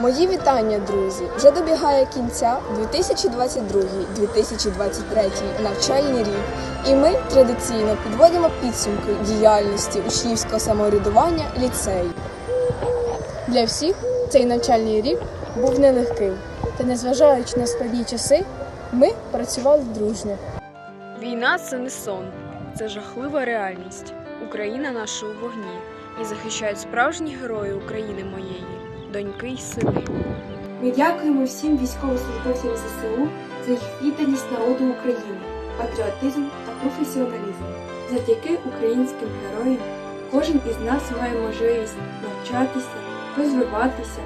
Мої вітання, друзі! Вже добігає кінця 2022-2023 навчальний рік, і ми традиційно підводимо підсумки діяльності учнівського самоврядування ліцею. Для всіх цей навчальний рік був нелегким, та незважаючи на складні часи, ми працювали дружно. Війна це не сон, це жахлива реальність. Україна наша у вогні і захищають справжні герої України моєї, доньки й сини. Ми дякуємо всім військовослужбовцям ЗСУ за їх відданість народу України, патріотизм та професіоналізм. Завдяки українським героям кожен із нас має можливість навчатися, розвиватися,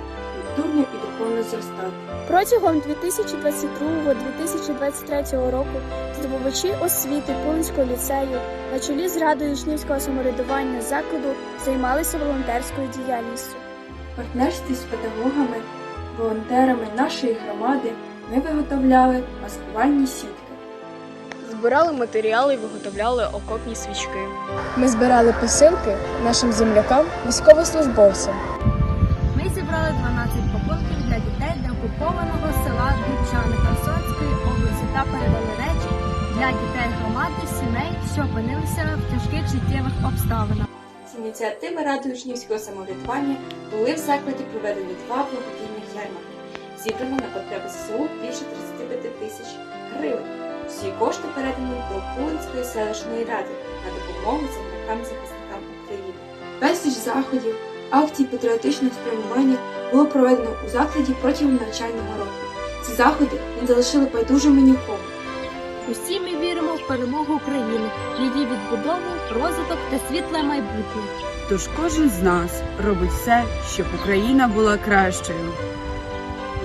культурно і духовно зростати. Протягом 2022-2023 року здобувачі освіти Пулинського ліцею на чолі з Радою учнівського самоврядування закладу займалися волонтерською діяльністю. Партнерстві з педагогами, волонтерами нашої громади ми виготовляли маскувальні сітки. Збирали матеріали і виготовляли окопні свічки. Ми збирали посилки нашим землякам, військовослужбовцям. Ми зібрали 12 пакунків для дітей деокупованого села Дубчани Херсонської області та передали речі для дітей громади, сімей, що опинилися в тяжких життєвих обставинах. Ініціативи Ради учнівського самоврядування були в закладі проведені два благодійних ярмарки. Зібрано на потреби ЗСУ більше 35 тисяч гривень. Всі кошти передані до Пулинської селищної ради на допомогу землякам-захисникам України. Безліч заходів, акцій патріотичного спрямування було проведено у закладі протягом навчального року. Ці заходи не залишили байдужими нікому. Усі ми віримо в перемогу України, її відбудову, розвиток та світле майбутнє. Тож кожен з нас робить все, щоб Україна була кращою.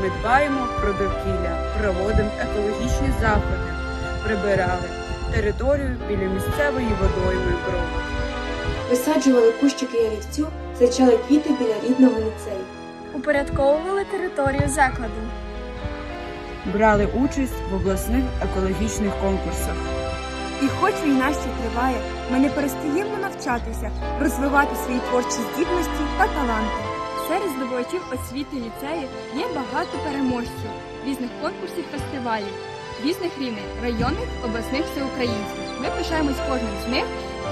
Ми дбаємо про довкілля, проводимо екологічні заходи, прибирали територію біля місцевої водойми брови. Висаджували кущики ялівцю, зачали квіти біля рідного ліцею. Упорядковували територію закладу. Брали участь в обласних екологічних конкурсах. І хоч війна ще триває, ми не перестаємо навчатися, розвивати свої творчі здібності та таланти. Серед здобувачів освіти ліцею є багато переможців різних конкурсів, фестивалів, різних рівнів районних, обласних, всеукраїнських. Ми пишаємось кожним з них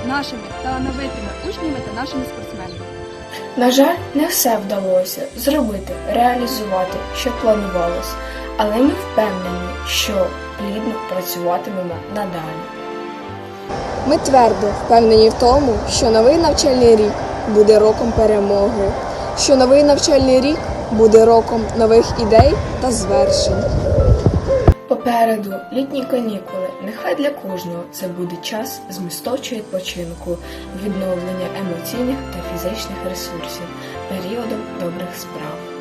нашими талановитими учнями та нашими спортсменами. На жаль, не все вдалося зробити, реалізувати, що планувалось, але ми впевнені, що плідно працюватимемо надалі. Ми твердо впевнені в тому, що новий навчальний рік буде роком перемоги, що новий навчальний рік буде роком нових ідей та звершень. Попереду літні канікули. Нехай для кожного це буде час змістовчого відпочинку, відновлення емоційних та фізичних ресурсів, періодом добрих справ.